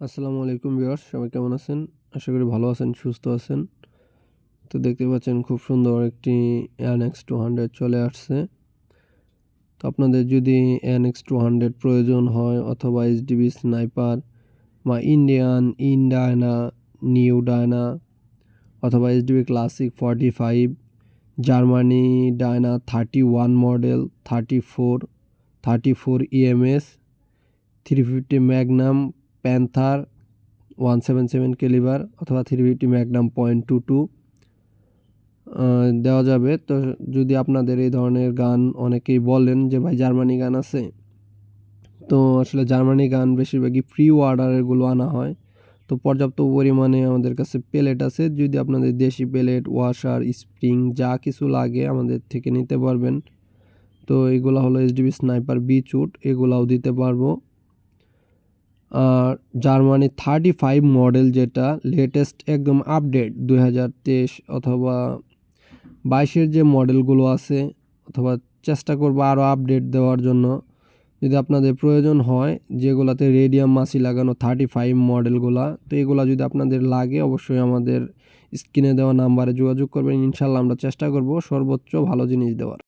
আসসালামু আলাইকুম ভিউয়ার্স, সবাই কেমন আছেন? আশা করি ভালো আছেন, সুস্থ আছেন। তো দেখতে পাচ্ছেন খুব সুন্দর একটি এনএক্স টু হান্ড্রেড চলে আসছে। তো আপনাদের যদি এনএক্স টু হান্ড্রেড প্রয়োজন হয় অথবা এইচডিবি স্নাইপার বা ইন্ডিয়ান ইনডায়না নিউ ডায়না অথবা HDB classic forty five Germany Diana thirty one model thirty four thirty four EMS three fifty Magnum Panther one seven seven calibre অথবা three fifty Magnum point two two দেওয়া যাবে। তো যদি আপনাদের এই ধরনের গান অনেকেই বলেন যে, ভাই, জার্মানি গান আছে? তো আসলে জার্মানি গান বেশিরভাগই প্রি অর্ডারেরগুলো আনা হয়। তো পর্যাপ্ত পরিমাণে আমাদের কাছে প্লেট আছে। যদি আপনাদের দেশি প্লেট ওয়াশার স্প্রিং যা কিছু লাগে আমাদের থেকে নিতে পারবেন। তো এগুলো হলো এইচডিবি স্নাইপার বি চুট এগুলাও দিতে পারব। জার্মানি থার্টি ফাইভ মডেল যেটা লেটেস্ট একদম আপডেট দুই হাজার তেইশ অথবা বাইশের যে মডেলগুলো আছে, অথবা চেষ্টা করব আরও আপডেট দেওয়ার জন্য। যদি আপনাদের প্রয়োজন হয়, যেগুলাতে রেডিয়াম মাসি লাগানো থার্টি ফাইভ মডেলগুলা, তো এগুলো যদি আপনাদের লাগে, অবশ্যই আমাদের স্ক্রিনে দেওয়া নাম্বারে যোগাযোগ করবেন। ইনশাল্লাহ আমরা চেষ্টা করব সর্বোচ্চ ভালো জিনিস দেওয়ার।